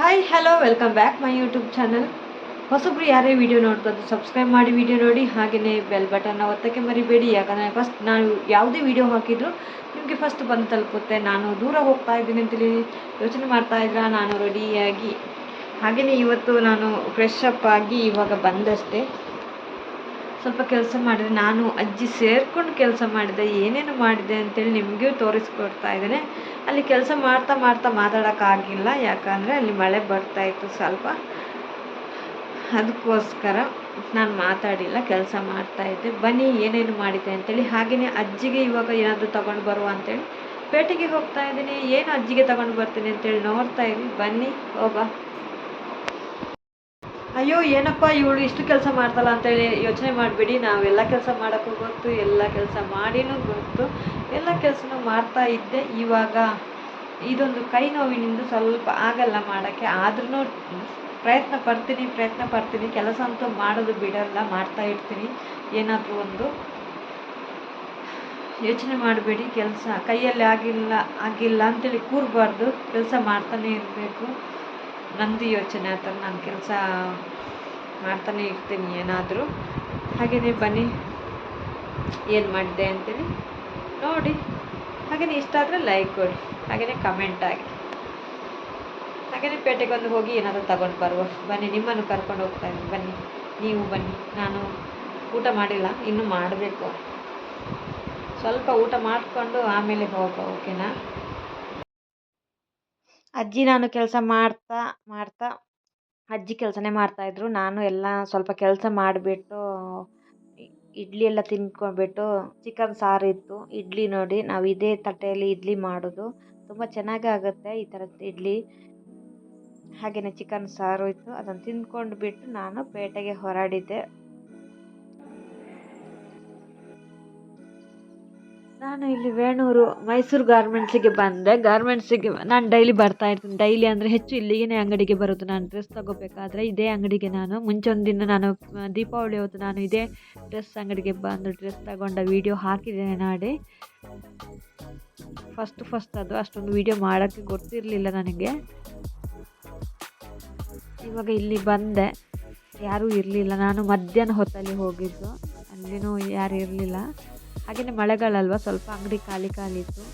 Hi hello welcome back my YouTube channel ಹೊಸಬ್ರು ಯಾರೇ video ನೋಡ್ಕೊಂಡು ಸಬ್ಸ್ಕ್ರೈಬ್ ಮಾಡಿ ವಿಡಿಯೋ ನೋಡಿ ಹಾಗೆಯೇ ಬೆಲ್ ಬಟನ್ನ ಒತ್ತಕ್ಕೆ ಮರಿಬೇಡಿ. ಯಾಕಂದರೆ ಫಸ್ಟ್ ನಾನು ಯಾವುದೇ ವಿಡಿಯೋ ಹಾಕಿದ್ರು ನಿಮಗೆ ಫಸ್ಟ್ ಬಂದು ತಲುಪುತ್ತೆ. ನಾನು ದೂರ ಹೋಗ್ತಾ ಇದ್ದೀನಿ ಅಂತೇಳಿ ಯೋಚನೆ ಮಾಡ್ತಾ ಇದ್ರ? ನಾನು ರೆಡಿಯಾಗಿ ಹಾಗೆಯೇ ಇವತ್ತು ನಾನು ಫ್ರೆಶ್ ಅಪ್ ಆಗಿ ಇವಾಗ ಬಂದಷ್ಟೇ. ಸ್ವಲ್ಪ ಕೆಲಸ ಮಾಡಿದೆ ನಾನು ಅಜ್ಜಿ ಸೇರ್ಕೊಂಡು ಕೆಲಸ ಮಾಡಿದೆ, ಏನೇನು ಮಾಡಿದೆ ಅಂತೇಳಿ ನಿಮಗೂ ತೋರಿಸ್ಕೊಡ್ತಾ ಇದ್ದೇನೆ. ಅಲ್ಲಿ ಕೆಲಸ ಮಾಡ್ತಾ ಮಾಡ್ತಾ ಮಾತಾಡೋಕ್ಕಾಗಿಲ್ಲ ಯಾಕಂದರೆ ಅಲ್ಲಿ ಮಳೆ ಬರ್ತಾ ಇತ್ತು ಸ್ವಲ್ಪ. ಅದಕ್ಕೋಸ್ಕರ ನಾನು ಮಾತಾಡಿಲ್ಲ, ಕೆಲಸ ಮಾಡ್ತಾ ಇದ್ದೆ. ಬನ್ನಿ, ಏನೇನು ಮಾಡಿದೆ ಅಂತೇಳಿ. ಹಾಗೆಯೇ ಅಜ್ಜಿಗೆ ಇವಾಗ ಏನಾದರೂ ತಗೊಂಡು ಬರುವ ಅಂತೇಳಿ. ಪೇಟೆಗೆ ಹೋಗ್ತಾ ಇದ್ದೀನಿ. ಏನು ಅಜ್ಜಿಗೆ ತಗೊಂಡು ಬರ್ತೀನಿ ಅಂತೇಳಿ ನೋಡ್ತಾ ಇರಿ ಬನ್ನಿ, ಹೋಗ. ಅಯ್ಯೋ, ಏನಪ್ಪ ಇವಳು ಇಷ್ಟು ಕೆಲಸ ಮಾಡ್ತಲ್ಲ ಅಂತೇಳಿ ಯೋಚನೆ ಮಾಡಬೇಡಿ. ನಾವೆಲ್ಲ ಕೆಲಸ ಮಾಡೋಕ್ಕೂ ಗೊತ್ತು, ಎಲ್ಲ ಕೆಲಸ ಮಾಡಿನೂ ಗೊತ್ತು. ಎಲ್ಲ ಕೆಲಸನೂ ಮಾಡ್ತಾ ಇದ್ದೆ. ಇವಾಗ ಇದೊಂದು ಕೈ ನೋವಿನಿಂದ ಸ್ವಲ್ಪ ಆಗಲ್ಲ ಮಾಡೋಕ್ಕೆ. ಆದ್ರೂ ಪ್ರಯತ್ನ ಪಡ್ತೀನಿ ಪ್ರಯತ್ನ ಪಡ್ತೀನಿ. ಕೆಲಸ ಅಂತೂ ಮಾಡೋದು ಬಿಡಲ್ಲ, ಮಾಡ್ತಾ ಇರ್ತೀನಿ. ಏನಾದರೂ ಒಂದು ಯೋಚನೆ ಮಾಡಬೇಡಿ. ಕೆಲಸ ಕೈಯಲ್ಲಿ ಆಗಿಲ್ಲ ಆಗಿಲ್ಲ ಅಂತೇಳಿ ಕೂರಬಾರ್ದು. ಕೆಲಸ ಮಾಡ್ತಾನೆ ಇರಬೇಕು. ನಂದು ಯೋಚನೆ ಆ ಥರ ನಾನು ಕೆಲಸ ಮಾಡ್ತಾನೆ ಇರ್ತೀನಿ ಏನಾದರೂ. ಹಾಗೆಯೇ ಬನ್ನಿ. ಏನು ಮಾಡಿದೆ ಅಂತೇಳಿ ನೋಡಿ. ಹಾಗೆಯೇ ಇಷ್ಟ ಆದರೆ ಲೈಕ್ ಕೊಡಿ. ಹಾಗೆಯೇ ಕಮೆಂಟ್ ಆಗಿ ಹಾಗೆಯೇ ಪೇಟೆಗೆ ಒಂದು ಹೋಗಿ ಏನಾದರೂ ತಗೊಂಡು ಬರುವ. ಬನ್ನಿ, ನಿಮ್ಮನ್ನು ಕರ್ಕೊಂಡು ಹೋಗ್ತಾ ಇದ್ದೀನಿ. ಬನ್ನಿ, ನೀವು ಬನ್ನಿ. ನಾನು ಊಟ ಮಾಡಿಲ್ಲ, ಇನ್ನೂ ಮಾಡಬೇಕು. ಸ್ವಲ್ಪ ಊಟ ಮಾಡಿಕೊಂಡು ಆಮೇಲೆ ಹೋಗ ಓಕೆನಾ ಅಜ್ಜಿ ನಾನು ಕೆಲಸ ಮಾಡ್ತಾ ಮಾಡ್ತಾ, ಅಜ್ಜಿ ಕೆಲಸನೇ ಮಾಡ್ತಾಯಿದ್ರು ನಾನು ಎಲ್ಲ ಸ್ವಲ್ಪ ಕೆಲಸ ಮಾಡಿಬಿಟ್ಟು ಇಡ್ಲಿ ಎಲ್ಲ ತಿಂದ್ಕೊಂಡ್ಬಿಟ್ಟು ಚಿಕನ್ ಸಾರು ಇತ್ತು. ಇಡ್ಲಿ ನೋಡಿ, ನಾವು ಇದೇ ತಟ್ಟೆಯಲ್ಲಿ ಇಡ್ಲಿ ಮಾಡೋದು. ತುಂಬ ಚೆನ್ನಾಗಿ ಆಗುತ್ತೆ ಈ ಥರದ ಇಡ್ಲಿ. ಹಾಗೆಯೇ ಚಿಕನ್ ಸಾರು ಇತ್ತು. ಅದನ್ನು ತಿಂದ್ಕೊಂಡು ಬಿಟ್ಟು ನಾನು ಪೇಟೆಗೆ ಹೊರಡಿದ್ದೆ. ನಾನು ಇಲ್ಲಿ ವೇಣೂರು ಮೈಸೂರು ಗಾರ್ಮೆಂಟ್ಸಿಗೆ ಬಂದೆ. ಗಾರ್ಮೆಂಟ್ಸಿಗೆ ನಾನು ಡೈಲಿ ಬರ್ತಾ ಇರ್ತೀನಿ. ಡೈಲಿ ಅಂದರೆ ಹೆಚ್ಚು ಇಲ್ಲಿಗೆ ಅಂಗಡಿಗೆ ಬರೋದು. ನಾನು ಡ್ರೆಸ್ ತಗೋಬೇಕಾದ್ರೆ ಇದೇ ಅಂಗಡಿಗೆ ನಾನು. ಮುಂಚೊಂದು ದಿನ ನಾನು ದೀಪಾವಳಿ ಹೊತ್ತು ನಾನು ಇದೇ ಡ್ರೆಸ್ ಅಂಗಡಿಗೆ ಬಂದು ಡ್ರೆಸ್ ತಗೊಂಡ ವೀಡಿಯೋ ಹಾಕಿದ್ದೇನೆ ನಾಡಿ ಫಸ್ಟ್ ಫಸ್ಟ್ ಅದು ಅಷ್ಟೊಂದು ವೀಡಿಯೋ ಮಾಡೋಕ್ಕೆ ಗೊತ್ತಿರಲಿಲ್ಲ ನನಗೆ. ಇವಾಗ ಇಲ್ಲಿ ಬಂದೆ. ಯಾರೂ ಇರಲಿಲ್ಲ. ನಾನು ಮಧ್ಯಾಹ್ನ ಹೊತ್ತಲ್ಲಿ ಹೋಗಿದ್ದು. ಅಲ್ಲಿನೂ ಯಾರು ಇರಲಿಲ್ಲ. ಹಾಗೆಯೇ ಮಳೆಗಾಲಲ್ವ ಸ್ವಲ್ಪ ಅಂಗಡಿ ಖಾಲಿ ಖಾಲಿ ಇತ್ತು.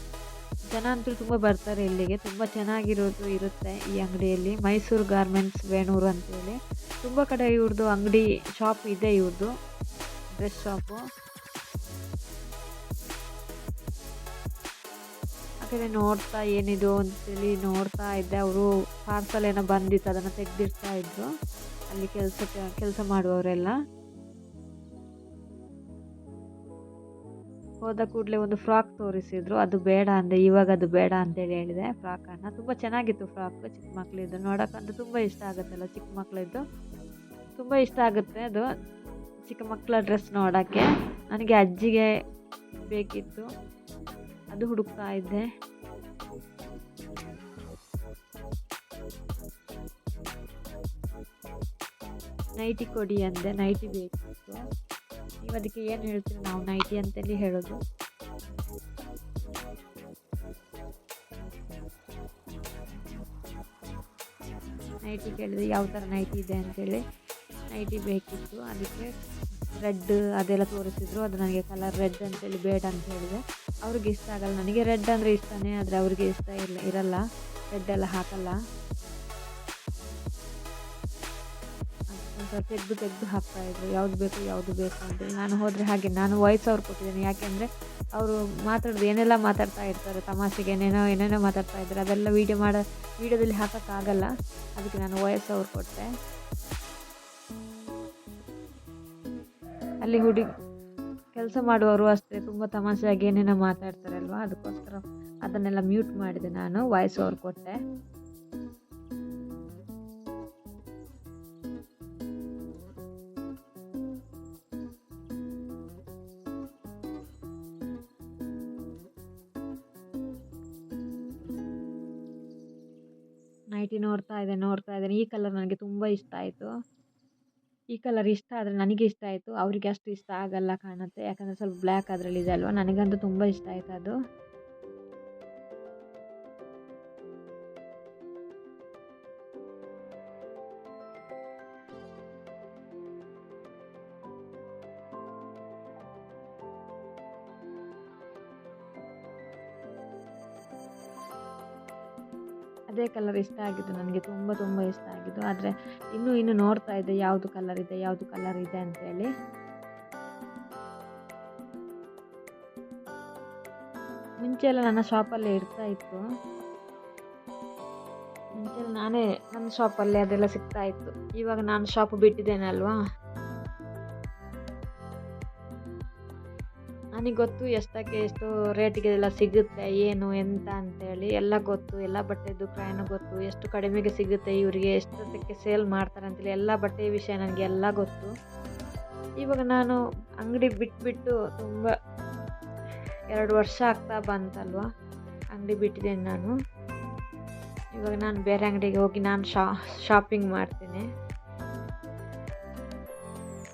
ಜನ ಅಂತೂ ತುಂಬ ಬರ್ತಾರೆ ಇಲ್ಲಿಗೆ, ತುಂಬ ಚೆನ್ನಾಗಿರೋದು ಇರುತ್ತೆ ಈ ಅಂಗಡಿಯಲ್ಲಿ. ಮೈಸೂರು ಗಾರ್ಮೆಂಟ್ಸ್ ವೇಣೂರು ಅಂತೇಳಿ. ತುಂಬ ಕಡೆ ಇವ್ರದ್ದು ಅಂಗಡಿ ಶಾಪ್ ಇದೆ ಇವ್ರದ್ದು ಡ್ರೆಸ್ ಶಾಪು ಹಾಗೆ ನೋಡ್ತಾ ಏನಿದು ಅಂತೇಳಿ ನೋಡ್ತಾ ಇದ್ದೆ. ಅವರು ಪಾರ್ಸಲ್ ಏನೋ ಬಂದಿತ್ತು, ಅದನ್ನು ತೆಗೆದಿರ್ತಾ ಇದ್ದರು ಅಲ್ಲಿ ಕೆಲಸ ಕೆಲಸ ಮಾಡುವವರೆಲ್ಲ. ಹೋದ ಕೂಡಲೇ ಒಂದು ಫ್ರಾಕ್ ತೋರಿಸಿದ್ರು. ಅದು ಬೇಡ ಅಂದೆ ಇವಾಗ ಅದು ಬೇಡ ಅಂತೇಳಿ ಹೇಳಿದೆ. ಫ್ರಾಕನ್ನು ತುಂಬ ಚೆನ್ನಾಗಿತ್ತು ಫ್ರಾಕ್. ಚಿಕ್ಕ ಮಕ್ಕಳಿದ್ದು ನೋಡೋಕ್ಕಂತೂ ತುಂಬ ಇಷ್ಟ ಆಗುತ್ತಲ್ಲ ಚಿಕ್ಕ ಮಕ್ಕಳಿದ್ದು ತುಂಬ ಇಷ್ಟ ಆಗುತ್ತೆ ಅದು. ಚಿಕ್ಕ ಮಕ್ಕಳ ಡ್ರೆಸ್ ನೋಡೋಕ್ಕೆ. ನನಗೆ ಅಜ್ಜಿಗೆ ಬೇಕಿತ್ತು. ಅದು ಹುಡುಕ್ತಾ ಇದ್ದೆ. ನೈಟಿ ಕೊಡಿ ಅಂದೆ. ನೈಟಿ ಬೇಕಿತ್ತು. ಅದಕ್ಕೆ ಏನು ಹೇಳ್ತೀವಿ ನಾವು ನೈಟಿ ಅಂತೇಳಿ ಹೇಳೋದು? ನೈಟಿ ಕೇಳಿದೆ ಯಾವ ಥರ ನೈಟಿ ಇದೆ ಅಂತೇಳಿ. ನೈಟಿ ಬೇಕಿತ್ತು, ಅದಕ್ಕೆ ರೆಡ್ ಅದೆಲ್ಲ ತೋರಿಸಿದ್ರು, ಅದು ನನಗೆ ಕಲರ್ ರೆಡ್ ಅಂತೇಳಿ ಬೇಡ ಅಂತ ಹೇಳಿದೆ ಅವ್ರಿಗೆ ಇಷ್ಟ ಆಗಲ್ಲ, ನನಗೆ ರೆಡ್ ಅಂದರೆ ಇಷ್ಟನೇ, ಆದರೆ ಅವ್ರಿಗೆ ಇಷ್ಟ ಇಲ್ಲ, ಇರಲ್ಲ. ರೆಡ್ ಎಲ್ಲ ಹಾಕಲ್ಲ. ತೆಗೆದು ತೆಗೆದು ಹಾಕ್ತಾಯಿದ್ರು ಯಾವುದು ಬೇಕು ಯಾವುದು ಬೇಕು ಅಂತ. ನಾನು ಹೋದರೆ ಹಾಗೆ, ನಾನು ವಾಯ್ಸ್ ಅವ್ರು ಕೊಟ್ಟಿದ್ದೀನಿ. ಯಾಕೆಂದರೆ ಅವರು ಮಾತಾಡೋದು, ಏನೆಲ್ಲ ಮಾತಾಡ್ತಾ ಇರ್ತಾರೆ, ತಮಾಷೆಗೆ ಏನೇನೋ ಏನೇನೋ ಮಾತಾಡ್ತಾ ಇದ್ದಾರೆ, ಅದೆಲ್ಲ ವೀಡಿಯೋ ಮಾಡೋ ವೀಡಿಯೋದಲ್ಲಿ ಹಾಕೋಕ್ಕಾಗಲ್ಲ. ಅದಕ್ಕೆ ನಾನು ವಾಯ್ಸ್ ಅವ್ರು ಕೊಟ್ಟೆ. ಅಲ್ಲಿ ಹುಡುಗಿ ಕೆಲಸ ಮಾಡುವವರು ಅಷ್ಟೇ, ತುಂಬ ತಮಾಷೆಯಾಗಿ ಏನೇನೋ ಮಾತಾಡ್ತಾರಲ್ವ, ಅದಕ್ಕೋಸ್ಕರ ಅದನ್ನೆಲ್ಲ ಮ್ಯೂಟ್ ಮಾಡಿದೆ ನಾನು ವಾಯ್ಸ್ ಅವ್ರು ಕೊಟ್ಟೆ. ನೈಟಿ ನೋಡ್ತಾ ಇದ್ದೆ, ನೋಡ್ತಾ ಇದ್ದೇನೆ ಈ ಕಲರ್ ನನಗೆ ತುಂಬ ಇಷ್ಟ ಆಯಿತು. ಈ ಕಲರ್ ಇಷ್ಟ ಆದರೆ ನನಗೆ ಇಷ್ಟ ಆಯಿತು. ಅವರಿಗೆ ಅಷ್ಟು ಇಷ್ಟ ಆಗಲ್ಲ ಕಾಣುತ್ತೆ. ಯಾಕಂದರೆ ಸ್ವಲ್ಪ ಬ್ಲ್ಯಾಕ್ ಅದರಲ್ಲಿ ಇದೆ ಅಲ್ವಾ? ನನಗಂತೂ ತುಂಬ ಇಷ್ಟ ಆಯಿತು ಅದು. ಅದೇ ಕಲರ್ ಇಷ್ಟ ಆಗಿದ್ದು ನನಗೆ ತುಂಬ ತುಂಬ ಇಷ್ಟ ಆಗಿದ್ದು. ಆದರೆ ಇನ್ನೂ ಇನ್ನು ನೋಡ್ತಾ ಇದ್ದೆ ಯಾವುದು ಕಲರ್ ಇದೆ, ಯಾವುದು ಕಲರ್ ಇದೆ ಅಂತೇಳಿ ಮುಂಚೆ ಎಲ್ಲ ನನ್ನ ಶಾಪಲ್ಲೇ ಇರ್ತಾ ಇತ್ತು. ಮುಂಚೆ ನಾನೇ ನನ್ನ ಶಾಪಲ್ಲೇ ಅದೆಲ್ಲ ಸಿಗ್ತಾ ಇತ್ತು. ಇವಾಗ ನಾನು ಶಾಪ್ ಬಿಟ್ಟಿದ್ದೇನೆ ಅಲ್ವಾ ನನಗೆ ಗೊತ್ತು ಎಷ್ಟಕ್ಕೆ ಎಷ್ಟು ರೇಟಿಗೆ ಎಲ್ಲ ಸಿಗುತ್ತೆ, ಏನು, ಎಂತ ಅಂತೇಳಿ ಎಲ್ಲ ಗೊತ್ತು, ಎಲ್ಲ ಬಟ್ಟೆದು ಪ್ರಯಾಣ ಗೊತ್ತು, ಎಷ್ಟು ಕಡಿಮೆಗೆ ಸಿಗುತ್ತೆ, ಇವರಿಗೆ ಎಷ್ಟೊತ್ತಕ್ಕೆ ಸೇಲ್ ಮಾಡ್ತಾರೆ ಅಂತೇಳಿ ಎಲ್ಲ ಬಟ್ಟೆ ವಿಷಯ ನನಗೆ ಎಲ್ಲ ಗೊತ್ತು. ಇವಾಗ ನಾನು ಅಂಗಡಿ ಬಿಟ್ಬಿಟ್ಟು ತುಂಬ ಎರಡು ವರ್ಷ ಆಗ್ತಾ ಬಂತಲ್ವ, ಅಂಗಡಿ ಬಿಟ್ಟಿದ್ದೇನೆ ನಾನು. ಇವಾಗ ನಾನು ಬೇರೆ ಅಂಗಡಿಗೆ ಹೋಗಿ ನಾನು ಶಾಪಿಂಗ್ ಮಾಡ್ತೀನಿ.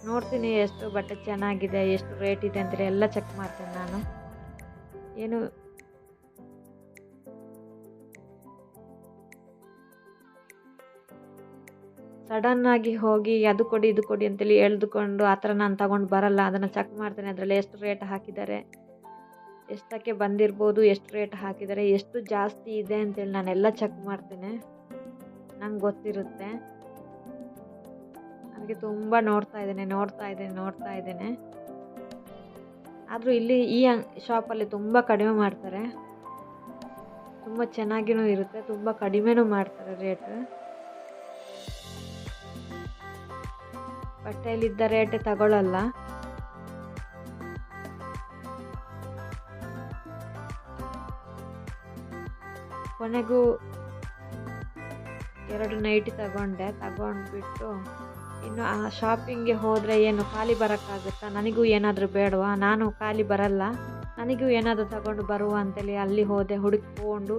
ನೋಡ್ತೀನಿ ಎಷ್ಟು ಬಟ್ಟೆ ಚೆನ್ನಾಗಿದೆ, ಎಷ್ಟು ರೇಟ್ ಇದೆ ಅಂತೇಳಿ ಎಲ್ಲ ಚೆಕ್ ಮಾಡ್ತೀನಿ ನಾನು. ಏನು ಸಡನ್ನಾಗಿ ಹೋಗಿ ಅದು ಕೊಡಿ, ಇದು ಕೊಡಿ ಅಂತೇಳಿ ಎಳೆದುಕೊಂಡು ಆ ಥರ ನಾನು ತಗೊಂಡು ಬರಲ್ಲ. ಅದನ್ನು ಚೆಕ್ ಮಾಡ್ತೇನೆ ಅದರಲ್ಲಿ ಎಷ್ಟು ರೇಟ್ ಹಾಕಿದ್ದಾರೆ. ಎಷ್ಟಕ್ಕೆ ಬಂದಿರ್ಬೋದು, ಎಷ್ಟು ರೇಟ್ ಹಾಕಿದ್ದಾರೆ, ಎಷ್ಟು ಜಾಸ್ತಿ ಇದೆ ಅಂತೇಳಿ ನಾನೆಲ್ಲ ಚೆಕ್ ಮಾಡ್ತೇನೆ. ನಂಗೆ ಗೊತ್ತಿರುತ್ತೆ. ನನಗೆ ತುಂಬ ನೋಡ್ತಾ ಇದ್ದೇನೆ ನೋಡ್ತಾ ಇದ್ದೇನೆ ನೋಡ್ತಾ ಇದ್ದೇನೆ. ಆದರೂ ಇಲ್ಲಿ ಈ ಶಾಪಲ್ಲಿ ತುಂಬ ಕಡಿಮೆ ಮಾಡ್ತಾರೆ. ತುಂಬ ಚೆನ್ನಾಗಿಯೂ ಇರುತ್ತೆ, ತುಂಬ ಕಡಿಮೆನೂ ಮಾಡ್ತಾರೆ ರೇಟ್ ಬಟ್ಟೆಯಲ್ಲಿದ್ದ ರೇಟ್ ತಗೊಳ್ಳಲ್ಲ ಕೊನೆಗೂ ಎರಡು ನೈಟಿ ತಗೊಂಡೆ, ತಗೊಂಡ್ಬಿಟ್ಟು ಇನ್ನು ಆ ಶಾಪಿಂಗ್ಗೆ ಹೋದರೆ ಏನು ಖಾಲಿ ಬರೋಕ್ಕಾಗುತ್ತಾ? ನನಗೂ ಏನಾದರೂ ಬೇಡವಾ? ನಾನು ಖಾಲಿ ಬರಲ್ಲ. ನನಗೂ ಏನಾದರೂ ತಗೊಂಡು ಬರುವ ಅಂತೇಳಿ ಅಲ್ಲಿ ಹೋದೆ, ಹುಡುಕಿಕೊಂಡು.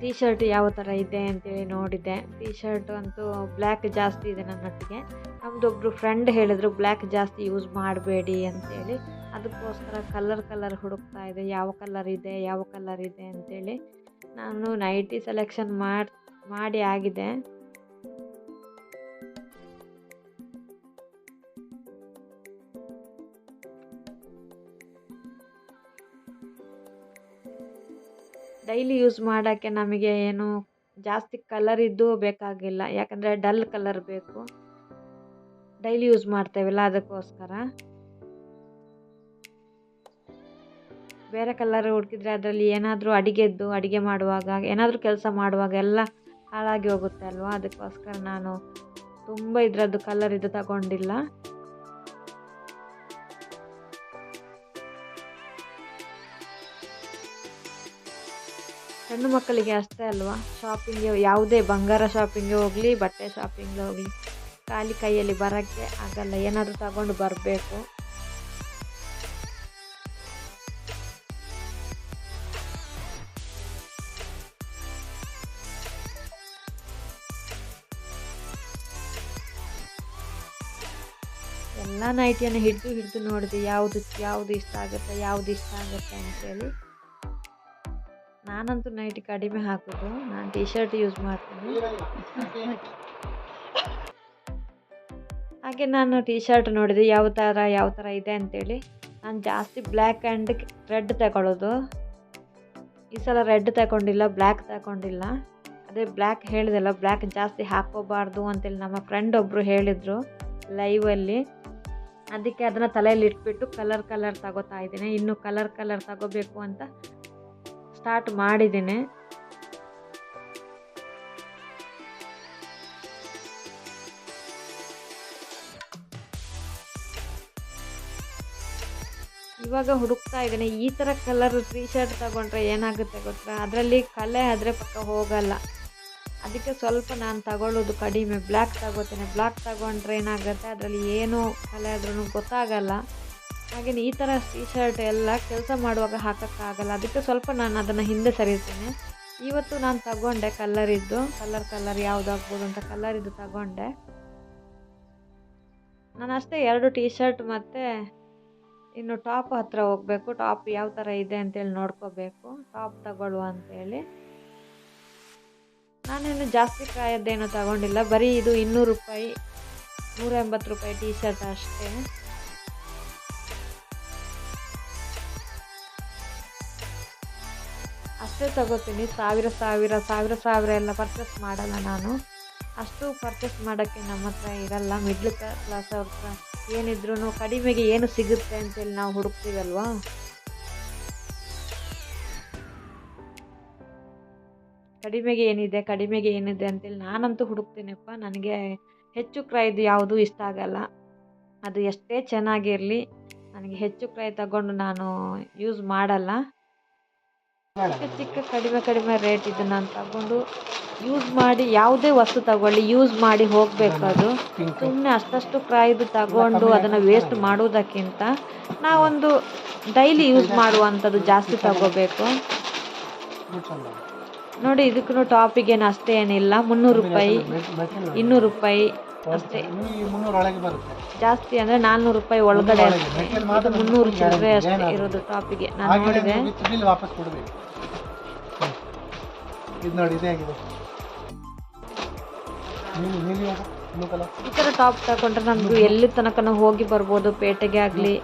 ಟೀ ಶರ್ಟ್ ಯಾವ ಥರ ಇದೆ ಅಂತೇಳಿ ನೋಡಿದೆ. ಟೀ ಶರ್ಟ್ ಅಂತೂ ಬ್ಲ್ಯಾಕ್ ಜಾಸ್ತಿ ಇದೆ ನನ್ನೊಟ್ಟಿಗೆ. ನಮ್ಮದೊಬ್ಬರು ಫ್ರೆಂಡ್ ಹೇಳಿದರು ಬ್ಲ್ಯಾಕ್ ಜಾಸ್ತಿ ಯೂಸ್ ಮಾಡಬೇಡಿ ಅಂತೇಳಿ. ಅದಕ್ಕೋಸ್ಕರ ಕಲರ್ ಕಲರ್ ಹುಡುಕ್ತಾ ಇದೆ. ಯಾವ ಕಲರ್ ಇದೆ, ಯಾವ ಕಲರ್ ಇದೆ ಅಂತೇಳಿ. ನಾನು ನೈಟಿ ಸೆಲೆಕ್ಷನ್ ಮಾಡಿ ಮಾಡಿ ಆಗಿದೆ. ಡೈಲಿ ಯೂಸ್ ಮಾಡೋಕ್ಕೆ ನಮಗೆ ಏನು ಜಾಸ್ತಿ ಕಲರ್ ಇದ್ದು ಬೇಕಾಗಿಲ್ಲ. ಯಾಕಂದರೆ ಡಲ್ ಕಲರ್ ಬೇಕು. ಡೈಲಿ ಯೂಸ್ ಮಾಡ್ತೇವಲ್ಲ ಅದಕ್ಕೋಸ್ಕರ. ಬೇರೆ ಕಲರ್ ಹುಡುಕಿದ್ರೆ ಅದರಲ್ಲಿ ಏನಾದರೂ ಅಡಿಗೆದ್ದು, ಅಡಿಗೆ ಮಾಡುವಾಗ, ಏನಾದರೂ ಕೆಲಸ ಮಾಡುವಾಗ ಎಲ್ಲ ಹಾಳಾಗಿ ಹೋಗುತ್ತೆ ಅಲ್ವಾ? ಅದಕ್ಕೋಸ್ಕರ ನಾನು ತುಂಬ ಇದರದ್ದು ಕಲರ್ ಇದು ತಗೊಂಡಿಲ್ಲ. ಹೆಣ್ಣು ಮಕ್ಕಳಿಗೆ ಅಷ್ಟೇ ಅಲ್ವಾ? ಶಾಪಿಂಗ್ ಯಾವುದೇ ಬಂಗಾರ ಶಾಪಿಂಗ್ಗೆ ಹೋಗಲಿ, ಬಟ್ಟೆ ಶಾಪಿಂಗ್ ಹೋಗಲಿ, ಖಾಲಿ ಕೈಯಲ್ಲಿ ಬರೋಕ್ಕೆ ಆಗಲ್ಲ. ಏನಾದರೂ ತಗೊಂಡು ಬರಬೇಕು. ಎಲ್ಲ ನೈಟಿಯನ್ನು ಹಿಡಿದು ಹಿಡಿದು ನೋಡಿದೆ ಯಾವುದು ಯಾವುದು ಇಷ್ಟ ಆಗುತ್ತೆ, ಯಾವುದು ಇಷ್ಟ ಆಗುತ್ತೆ ಅಂತೇಳಿ ನಾನಂತೂ ನೈಟ್ ಕಡಿಮೆ ಹಾಕೋದು. ನಾನು ಟಿ ಶರ್ಟ್ ಯೂಸ್ ಮಾಡ್ತೀನಿ. ಹಾಗೆ ನಾನು ಟಿ ಶರ್ಟ್ ನೋಡಿದೆ, ಯಾವ ಥರ ಯಾವ ಥರ ಇದೆ ಅಂತೇಳಿ. ನಾನು ಜಾಸ್ತಿ ಬ್ಲ್ಯಾಕ್ ಆ್ಯಂಡ್ ರೆಡ್ ತಗೊಳ್ಳೋದು ಈ ಸಲ ರೆಡ್ ತಗೊಂಡಿಲ್ಲ ಬ್ಲ್ಯಾಕ್ ತಗೊಂಡಿಲ್ಲ. ಅದೇ ಬ್ಲ್ಯಾಕ್ ಹೇಳಿದೆಲ್ಲ ಬ್ಲ್ಯಾಕ್ ಜಾಸ್ತಿ ಹಾಕೋಬಾರ್ದು ಅಂತೇಳಿ ನಮ್ಮ ಫ್ರೆಂಡ್ ಒಬ್ಬರು ಹೇಳಿದರು ಲೈವಲ್ಲಿ ಅದಕ್ಕೆ ಅದನ್ನು ತಲೆಯಲ್ಲಿ ಇಟ್ಬಿಟ್ಟು ಕಲರ್ ಕಲರ್ ತಗೋತಾ ಇದ್ದೀನಿ. ಇನ್ನೂ ಕಲರ್ ಕಲರ್ ತಗೋಬೇಕು ಅಂತ ಸ್ಟಾರ್ಟ್ ಮಾಡಿದ್ದೀನಿ. ಇವಾಗ ಹುಡುಕ್ತಾ ಇದ್ದೀನಿ. ಈ ಥರ ಕಲರ್ ಟೀ ಶರ್ಟ್ ತಗೊಂಡ್ರೆ ಏನಾಗುತ್ತೆ ಗೊತ್ತಾ? ಅದರಲ್ಲಿ ಕಲೆ ಆದರೆ ಪಕ್ಕ ಹೋಗಲ್ಲ. ಅದಕ್ಕೆ ಸ್ವಲ್ಪ ನಾನು ತಗೊಳ್ಳೋದು ಕಡಿಮೆ. ಬ್ಲ್ಯಾಕ್ ತಗೋತೇನೆ. ಬ್ಲ್ಯಾಕ್ ತಗೊಂಡ್ರೆ ಏನಾಗುತ್ತೆ? ಅದರಲ್ಲಿ ಏನು ಕಲೆ ಆದ್ರೂ ಗೊತ್ತಾಗಲ್ಲ. ಹಾಗೆಯೇ ಈ ಥರ ಟೀ ಶರ್ಟ್ ಎಲ್ಲ ಕೆಲಸ ಮಾಡುವಾಗ ಹಾಕೋಕ್ಕಾಗಲ್ಲ. ಅದಕ್ಕೆ ಸ್ವಲ್ಪ ನಾನು ಅದನ್ನು ಹಿಂದೆ ಸರಿತೇನೆ ಇವತ್ತು ನಾನು ತಗೊಂಡೆ ಕಲ್ಲರಿದ್ದು ಕಲರ್ ಕಲ್ಲರ್ ಯಾವುದಾಗ್ಬೋದು ಅಂತ ಕಲ್ಲರಿದ್ದು ತಗೊಂಡೆ. ನಾನು ಅಷ್ಟೇ ಎರಡು ಟೀ ಶರ್ಟ್ ಮತ್ತು ಇನ್ನು ಟಾಪ್ ಹತ್ತಿರ ಹೋಗಬೇಕು. ಟಾಪ್ ಯಾವ ಥರ ಇದೆ ಅಂತೇಳಿ ನೋಡ್ಕೋಬೇಕು. ಟಾಪ್ ತಗೊಳ್ಳುವ ಅಂತೇಳಿ. ನಾನೇನು ಜಾಸ್ತಿ ಕಾಯದ್ದೇನು ತಗೊಂಡಿಲ್ಲ. ಬರೀ ಇದು ಇನ್ನೂರು ರೂಪಾಯಿ, ನೂರ ಎಂಬತ್ತು ರೂಪಾಯಿ ಟೀ ಶರ್ಟ್ ಅಷ್ಟೇ. ಅಷ್ಟು ತಗೋತೀನಿ. ಸಾವಿರ ಸಾವಿರ ಸಾವಿರ ಸಾವಿರ ಎಲ್ಲ ಪರ್ಚೇಸ್ ಮಾಡಲ್ಲ ನಾನು. ಅಷ್ಟು ಪರ್ಚೇಸ್ ಮಾಡೋಕ್ಕೆ ನಮ್ಮ ಹತ್ರ ಇರಲ್ಲ. ಮಿಡ್ಲ್ ಕ್ಲಾಸ್ ಅವ್ರ ಹತ್ರ ಏನಿದ್ರು ಕಡಿಮೆಗೆ ಏನು ಸಿಗುತ್ತೆ ಅಂತೇಳಿ ನಾವು ಹುಡುಕ್ತೀವಲ್ವಾ? ಕಡಿಮೆಗೆ ಏನಿದೆ ಕಡಿಮೆಗೆ ಏನಿದೆ ಅಂತೇಳಿ ನಾನಂತೂ ಹುಡುಕ್ತೀನಪ್ಪ. ನನಗೆ ಹೆಚ್ಚು ಕ್ರೈದು ಯಾವುದೂ ಇಷ್ಟ ಆಗಲ್ಲ. ಅದು ಎಷ್ಟೇ ಚೆನ್ನಾಗಿರಲಿ, ನನಗೆ ಹೆಚ್ಚು ಕ್ರೈ ತಗೊಂಡು ನಾನು ಯೂಸ್ ಮಾಡಲ್ಲ. ಚಿಕ್ಕ ಚಿಕ್ಕ ಕಡಿಮೆ ಕಡಿಮೆ ರೇಟ್ ಇದು ನಾನು ತಗೊಂಡು ಯೂಸ್ ಮಾಡಿ ಯಾವುದೇ ವಸ್ತು ತಗೊಳ್ಳಿ ಯೂಸ್ ಮಾಡಿ ಹೋಗಬೇಕು ಅದು ಸುಮ್ಮನೆ ಅಷ್ಟಷ್ಟು ಕ್ರೈದು ತಗೊಂಡು ಅದನ್ನು ವೇಸ್ಟ್ ಮಾಡುವುದಕ್ಕಿಂತ ನಾವೊಂದು ಡೈಲಿ ಯೂಸ್ ಮಾಡುವಂಥದ್ದು ಜಾಸ್ತಿ ತಗೋಬೇಕು. ನೋಡಿ ಇದಕ್ಕೂ ಟಾಪಿಗೇನು ಅಷ್ಟೇ ಏನಿಲ್ಲ ಮುನ್ನೂರು ರೂಪಾಯಿ, ಇನ್ನೂರು ರೂಪಾಯಿ ಅಷ್ಟೇ. ಮುನ್ನೂರೊಳಗೆ ಬರುತ್ತೆ. ಜಾಸ್ತಿ ಅಂದರೆ ನಾನ್ನೂರು ರೂಪಾಯಿ ಒಳಗಡೆ ಮುನ್ನೂರು ಚಿಲ್ಲರೆ ಅಷ್ಟೇ ಇರೋದು ಟಾಪಿಗೆ. ನಾನು ನೋಡಿದೆ. ಬಿಲ್ ವಾಪಸ್ ಕೊಡಬೇಕು. ಇದು ನೋಡಿ ಇದೇ ಆಗಿದೆ. ನೀಲಿ ನೀಲಿ ಈ ಥರ ಟಾಪ್ ತಗೊಂಡ್ರೆ ನಮ್ದು ಎಲ್ಲಿ ತನಕನೂ ಹೋಗಿ ಬರ್ಬೋದು ಪೇಟೆಗೆ ಆಗಲಿ.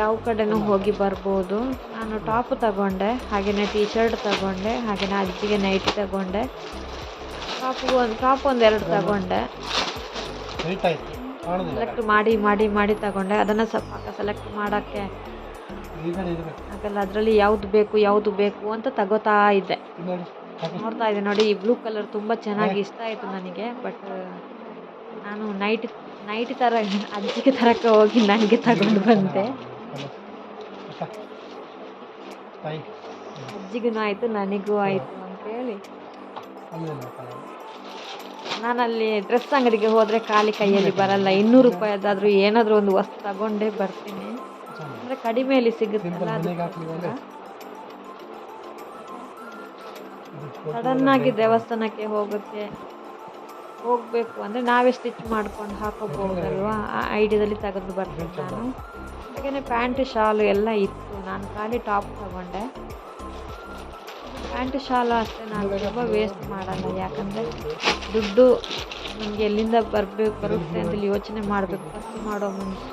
ಯಾವ ಕಡೆನೂ ಹೋಗಿ ಬರ್ಬೋದು. ನಾನು ಟಾಪ್ ತಗೊಂಡೆ ಹಾಗೆಯೇ ಟೀ ಶರ್ಟ್ ತಗೊಂಡೆ ಹಾಗೆಯೇ ಅಜ್ಜಿಗೆ ನೈಟಿ ತಗೊಂಡೆ. ಟಾಪ್ ಒಂದು ಕಾಪು ಒಂದು ಎರಡು ತಗೊಂಡೆ. ಸೆಲೆಕ್ಟ್ ಮಾಡಿ ಮಾಡಿ ಮಾಡಿ ತಗೊಂಡೆ. ಅದನ್ನು ಸ್ವಲ್ಪ ಸೆಲೆಕ್ಟ್ ಮಾಡೋಕ್ಕೆ ಆಗಲ್ಲ ಅದರಲ್ಲಿ ಯಾವ್ದು ಬೇಕು ಯಾವುದು ಬೇಕು ಅಂತ ತಗೋತಾ ಇದ್ದೆ. ನೋಡ್ತಾ ಇದ್ದೆ. ನೋಡಿ ಈ ಬ್ಲೂ ಕಲರ್ ತುಂಬ ಚೆನ್ನಾಗಿ ಇಷ್ಟ ಆಯಿತು ನನಗೆ ಬಟ್ ನಾನು ನೈಟ್ ನೈಟ್ ಥರ ಅಜ್ಜಿಗೆ ತರಕ್ಕೆ ಹೋಗಿ ನನಗೆ ತಗೊಂಡು ಬಂದೆ. ಅಜ್ಜಿಗೂ ಆಯಿತು ನನಗೂ ಆಯಿತು ಅಂತೇಳಿ ನಾನಲ್ಲಿ ಡ್ರೆಸ್ ಅಂಗಡಿಗೆ ಹೋದರೆ ಖಾಲಿ ಕೈಯಲ್ಲಿ ಬರಲ್ಲ. ಇನ್ನೂರು ರೂಪಾಯಿದಾದರೂ ಏನಾದರೂ ಒಂದು ವಸ್ತು ತಗೊಂಡೇ ಬರ್ತೀನಿ. ಅಂದರೆ ಕಡಿಮೆಯಲ್ಲಿ ಸಿಗುತ್ತಲ್ಲ ಸಿಂಪಲ್ ಮನೆಗೆ ಅದಕ್ಕೋಸ್ಕರ. ಹಾಕ್ಲಿಕ್ಕೆ ಇದು ಸಡನ್ ಆಗಿ ದೇವಸ್ಥಾನಕ್ಕೆ ಹೋಗೋಕ್ಕೆ ಹೋಗಬೇಕು ಅಂದರೆ ನಾವೇ ಸ್ಟಿಚ್ ಮಾಡ್ಕೊಂಡು ಹಾಕೋಬಹುದಲ್ವಾ? ಆ ಐಡಿಯಾದಲ್ಲಿ ತೆಗೆದು ಬರ್ತೀನಿ ನಾನು. ಹಾಗೆಯೇ ಪ್ಯಾಂಟ್ ಶಾಲು ಎಲ್ಲ ಇತ್ತು. ನಾನು ಖಾಲಿ ಟಾಪ್ ತಗೊಂಡೆ. ಪ್ಯಾಂಟ್ ಶಾಲು ಅಷ್ಟೇ ನಾನು ತುಂಬ ವೇಸ್ಟ್ ಮಾಡಲ್ಲ ಯಾಕಂದರೆ ದುಡ್ಡು ನಮಗೆ ಎಲ್ಲಿಂದ ಬರಬೇಕು ಬರುತ್ತೆ ಅಂತೇಳಿ ಯೋಚನೆ ಮಾಡಬೇಕು ಖರ್ಚು ಮಾಡೋ ಮುಂಚೆ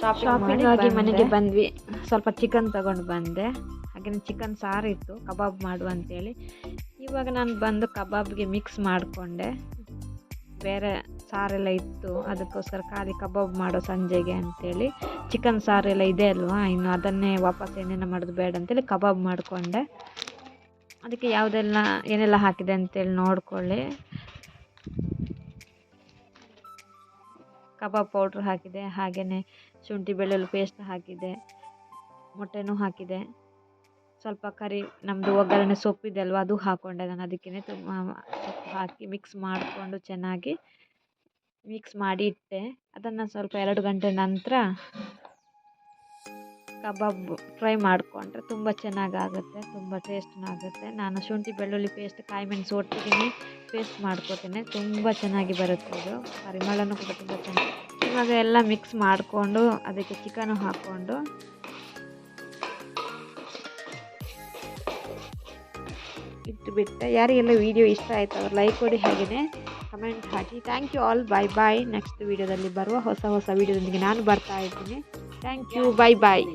ಶಾಪಿಂಗ್ ಆಗಿ ಮನೆಗೆ ಬಂದ್ವಿ. ಸ್ವಲ್ಪ ಚಿಕನ್ ತಗೊಂಡು ಬಂದೆ. ಹಾಗೆಯೇ ಚಿಕನ್ ಸಾರು ಇತ್ತು ಕಬಾಬ್ ಮಾಡು ಅಂತೇಳಿ ಇವಾಗ ನಾನು ಬಂದು ಕಬಾಬ್ಗೆ ಮಿಕ್ಸ್ ಮಾಡಿಕೊಂಡೆ. ಬೇರೆ ಸಾರೆಲ್ಲ ಇತ್ತು. ಅದಕ್ಕೋಸ್ಕರ ಖಾಲಿ ಕಬಾಬ್ ಮಾಡೋ ಸಂಜೆಗೆ ಅಂತೇಳಿ ಚಿಕನ್ ಸಾರೆಲ್ಲ ಇದೆ ಅಲ್ವಾ, ಇನ್ನು ಅದನ್ನೇ ವಾಪಸ್ ಏನೇನು ಮಾಡೋದು ಬೇಡ ಅಂತೇಳಿ ಕಬಾಬ್ ಮಾಡಿಕೊಂಡೆ. ಅದಕ್ಕೆ ಯಾವುದೆಲ್ಲ, ಏನೆಲ್ಲ ಹಾಕಿದೆ ಅಂತೇಳಿ ನೋಡ್ಕೊಳ್ಳಿ. ಕಬಾಬ್ ಪೌಡ್ರ್ ಹಾಕಿದೆ ಹಾಗೆಯೇ ಶುಂಠಿ ಬೆಳ್ಳುಳ್ಳಿ ಪೇಸ್ಟ್ ಹಾಕಿದೆ, ಮೊಟ್ಟೆನೂ ಹಾಕಿದೆ. ಸ್ವಲ್ಪ ಕರಿ ನಮ್ಮದು ಒಗ್ಗರಣೆ ಸೊಪ್ಪಿದೆ ಅಲ್ವಾ, ಅದು ಹಾಕ್ಕೊಂಡೆ ನಾನು. ಅದಕ್ಕೇ ತುಂಬ ಹಾಕಿ ಮಿಕ್ಸ್ ಮಾಡಿಕೊಂಡು ಚೆನ್ನಾಗಿ ಮಿಕ್ಸ್ ಮಾಡಿ ಇಟ್ಟೆ. ಅದನ್ನು ಸ್ವಲ್ಪ ಎರಡು ಗಂಟೆ ನಂತರ ಕಬಾಬ್ ಫ್ರೈ ಮಾಡಿಕೊಂಡ್ರೆ ತುಂಬ ಚೆನ್ನಾಗಾಗುತ್ತೆ, ತುಂಬ ಟೇಸ್ಟ್ನಾಗುತ್ತೆ. ನಾನು ಶುಂಠಿ ಬೆಳ್ಳುಳ್ಳಿ ಪೇಸ್ಟ್ ಕಾಯಿ ಮೆಣಸು ಒಟ್ಟಿಗೆ ಪೇಸ್ಟ್ ಮಾಡ್ಕೋತೀನಿ ತುಂಬ ಚೆನ್ನಾಗಿ ಬರುತ್ತೆ ಇದು. ಪರಿಮಳನೂ ಕೂಡ ತುಂಬ ಚೆನ್ನಾಗಿ ಇವಾಗ ಎಲ್ಲ ಮಿಕ್ಸ್ ಮಾಡಿಕೊಂಡು ಅದಕ್ಕೆ ಚಿಕನು ಹಾಕ್ಕೊಂಡು ಇಟ್ಬಿಟ್ಟೆ. ಯಾರಿಗೆಲ್ಲ ವೀಡಿಯೋ ಇಷ್ಟ ಆಯಿತು ಅವ್ರು ಲೈಕ್ ಕೊಡಿ ಹಾಗೆಯೇ comment hockey thank you all bye bye next ವೀಡಿಯೋದಲ್ಲಿ ಬರುವ ಹೊಸ ಹೊಸ ವೀಡಿಯೋದೊಂದಿಗೆ ನಾನು ಬರ್ತಾ ಇದ್ದೀನಿ. Thank you bye bye